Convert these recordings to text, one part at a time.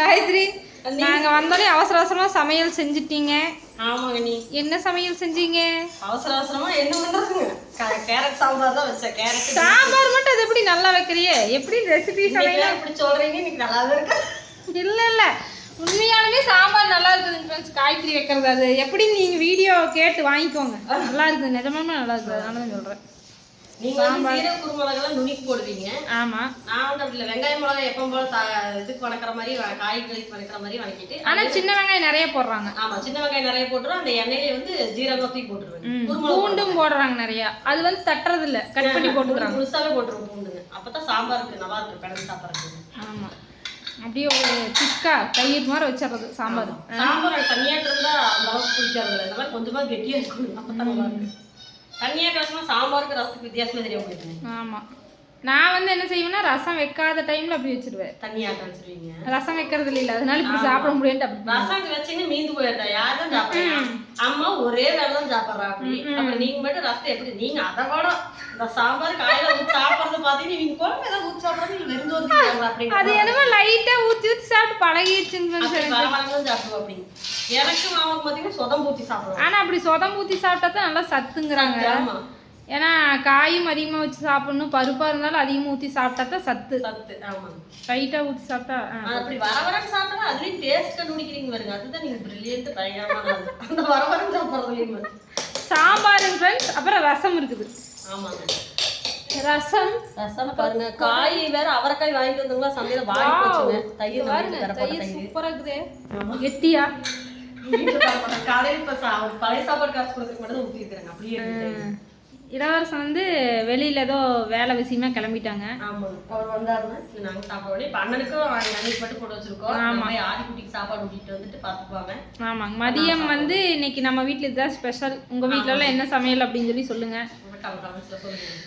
காயத்ரி நாங்க வந்தோடனே அவசர அவசரமா சமையல் செஞ்சிட்டீங்க. ஆமாங்க நீ. என்ன சமையல் செஞ்சீங்க? அவசர அவசரமா என்ன பண்றதுங்க? கேரட் சாம்பார் தான் வச்சேன். கேரட் சாம்பார் மட்டும் அது எப்படி நல்லா வைக்கிறியே? எப்படி ரெசிபி சமையல்? இப்படி சொல்றீங்க இன்னைக்கு நல்லாவே இருக்கு. இல்ல இல்ல. உண்மையாலுமே சாம்பார் நல்லா இருக்குது ஃப்ரெண்ட்ஸ் காய்கறி வைக்கிறது அது. எப்படி நீங்க வீடியோ கேட்டு வாங்கிக்கோங்க. நல்லா இருக்குது. நிஜமாலுமே நல்லா இருக்குது. அதனால தான் சொல்றேன். நீங்க வந்து சீரக குருமிளகெல்லாம் நுணுக்கி போடுவீங்க. ஆமா. நான் வந்து அப்படி இல்லை. வெங்காய மிளகா எப்பவும் போல இதுக்கு வணக்கிற மாதிரி காய்கறிக்கு வணக்கிற மாதிரி வணக்கிட்டு ஆனா சின்ன வெங்காயம் நிறைய போடுறாங்க. ஆமா சின்ன வெங்காயம் நிறைய போட்டுரும். அந்த எண்ணெயிலே வந்து ஜீரகத்தையும் குருமிளகு பூண்டும் போடுறாங்க நிறைய. அது வந்து தட்டுறது இல்ல கட் பண்ணி போட்டுக்கிறாங்க. முழுசாவே போட்டுருவோம் பூண்டுங்க. அப்பதான் சாம்பாருக்கு நல்லா இருக்கும் பிறகு ஆமா. அப்படியே ஒரு திக்கா தயிர் மாதிரி வச்சிடுறது சாம்பார். சாம்பார் தண்ணியாட்டு இருந்தா அந்த அளவுக்கு பிடிக்காது இல்லை இந்த மாதிரி கொஞ்சமா கெட்டியா இருக்கணும். அப்பதான் நல்லா இருக்கும் தண்ணியா கலசமா சாம்பாருக்கு ரசத்துக்கு வித்தியாசமே தெரியாம போயிடுங்க ஆமா. நான் வந்து என்ன செய்வேன்னா ரசம் வைக்காத டைம்ல அப்படி வச்சிருவேன். தண்ணியாட்ட வச்சிருவீங்க ரசம் வைக்கிறது இல்ல அதனால இப்படி சாப்பிட முடியாது ரசம் வச்சீங்கன்னா மீந்து போயிடுறா யார் தான் சாப்பிடுறா அம்மா ஒரே வேலை தான் சாப்பிட்றா அப்படி. அப்புறம் நீங்க மட்டும் ரசத்தை எப்படி? நீங்க அதை விட இந்த சாம்பார் காலையில ஊற்றி சாப்பிட்றது பார்த்தீங்கன்னா நீங்க குழம்பு ஏதாவது ஊற்றி சாப்பிட்றது நீங்க அது என்னமோ லைட்டா ஊத்தி சாப்பிடுவோம் அப்படின்னு எனக்கு மாமாக்கு பார்த்தீங்கன்னா சொதம் பூச்சி சாப்பிடுவோம் ஆனா அப்படி சொதம் ஊத்தி சாப்பிட்டா தான் நல்லா சத்துங்கிறாங்க. ஏன்னா காயும் அதிகமா வச்சு சாப்பிடணும் பருப்பா இருந்தாலும் அதிகமா ஊத்தி சாப்பிட்டா தான் சத்து. சத்து ஆமா. லைட்டா ஊத்தி சாப்பிட்டா அப்படி வர வரன்னு சாப்பிட்டா அதுலயும் டேஸ்ட் கண்டுபிடிக்கிறீங்க பாருங்க. அதுதான் நீங்க பிரில்லியன்ட் பயங்கரமான ஆளு. அந்த வர வரன்னு சாப்பிட்றதுலயும். சாம்பார் ஃப்ரெண்ட்ஸ் அப்புறம் ரசம் இருக்குது. ஆமாங்க. ரசம். ரசம் பாருங்க காய் வேற அவரைக்காய் வாங்கிட்டு வந்தவங்களா சந்தையில வாங்கி போச்சுங்க. தயிர் வாங்கிட்டு வரப்பட்ட தயிர் சூப்பரா இருக்குதே. கெட்டியா? காலையில பழைய சாப்பாடு காசு கொடுத்துட்டு மட்டும் ஊத்தி அப்படியே. இளவரசன் வந்து வெளியில ஏதோ வேலை விஷயமா கிளம்பிட்டாங்க. ஆமாங்க அவர் வந்தாருன்னா நாங்க சாப்பாடு இப்ப அண்ணனுக்கும் அன்னைக்கு மட்டும் போட்டு வச்சிருக்கோம். போய் ஆதிக்குட்டிக்கு சாப்பாடு ஊட்டிட்டு வந்துட்டு பாத்துக்குவாங்க. ஆமாங்க மதியம் வந்து இன்னைக்கு நம்ம வீட்ல இதுதான் ஸ்பெஷல் உங்க வீட்ல எல்லாம் என்ன சமையல் அப்படின்னு சொல்லி சொல்லுங்க.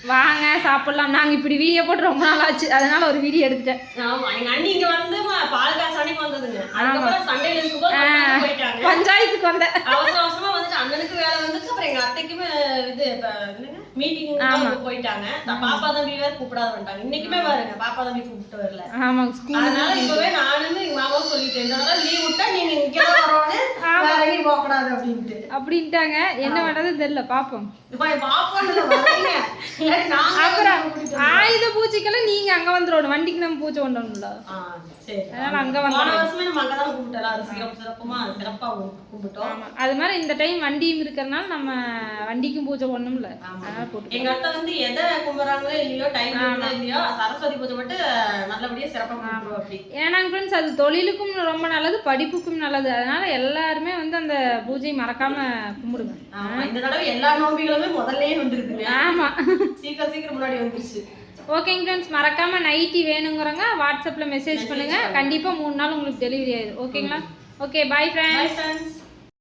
வாங்க சாப்பிடலாம். நாங்க இப்படி வீடியோ போட்டு ரொம்ப நாள் ஆச்சு. அதனால ஒரு வீடியோ எடுத்துட்டேன். ஆமா. எங்க அண்ணி இங்க வந்து ம- பால் காசு அன்னைக்கு வந்ததுங்க. அதுக்கப்புறம் சண்டையில இருக்கும்போது அவங்க போயிட்டாங்க. பஞ்சாயத்துக்கு வந்தேன். அவசர அவசரமா வந்துட்டு அண்ணனுக்கு வேலை வந்துச்சு அப்புறம் எங்க அத்தைக்குமே இது மீட்டிங் போயிட்டாங்க. பாப்பா தம்பி வேற கூப்பிடாத வந்துட்டாங்க. இன்னைக்குமே பாருங்க பாப்பா தம்பி கூப்பிட்டு வரல. அதனால இப்பவே நானுமே எங்க மாமாவும் சொல்லிட்டேன். இந்த தடவை லீவ் விட்டா நீங்க இங்கதான் வரணும் வேற எங்கேயும் போக கூடாது அப்படின்ட்டு. அப்படின்ட்டாங்க. என்ன பண்றதுன்னு தெரியல பாப்போம். அப்புறம் ஆயுத பூஜைக்கெல்லாம் நீங்க அங்க வந்துடணும் வண்டிக்கு நம்ம பூஜை கொண்டோம்ல. அதனால அங்க வந்து போன வருஷமே நம்ம அங்கதான் கும்பிட்டோம். அது மாதிரி இந்த டைம் வண்டியும் இருக்கிறனால நம்ம வண்டிக்கும் பூஜை பண்ணணும்ல ஆமா. அதனால போட்டு எங்க அத்தை வந்து எதை கும்பிடுறாங்களோ இல்லையோ டைம் இல்லையோ சரஸ்வதி பூஜை மட்டும் நல்லபடியா சிறப்பா கும்பிடுவோம் அப்படி. ஏன்னாங்க ஃப்ரெண்ட்ஸ் அது தொழிலுக்கும் ரொம்ப நல்லது படிப்புக்கும் நல்லது. அதனால எல்லாருமே வந்து அந்த பூஜை மறக்காம கும்பிடுங்க. இந்த தடவை எல்லா நோம்பிகளுமே முதல்லயே வந்துருக்குங்க ஆமா. சீக்கிரம் சீக்கிரம் முன்னாடி வந்துருச்சு. ஓகேங்க ஃப்ரெண்ட்ஸ் மறக்காம நைட்டி வேணுங்கிறவங்க வாட்ஸ்அப்ல மெசேஜ் பண்ணுங்க. கண்டிப்பா மூணு நாள் உங்களுக்கு டெலிவரி ஆயிடும் ஓகேங்களா ஓகே பாய் ஃப்ரெண்ட்ஸ்.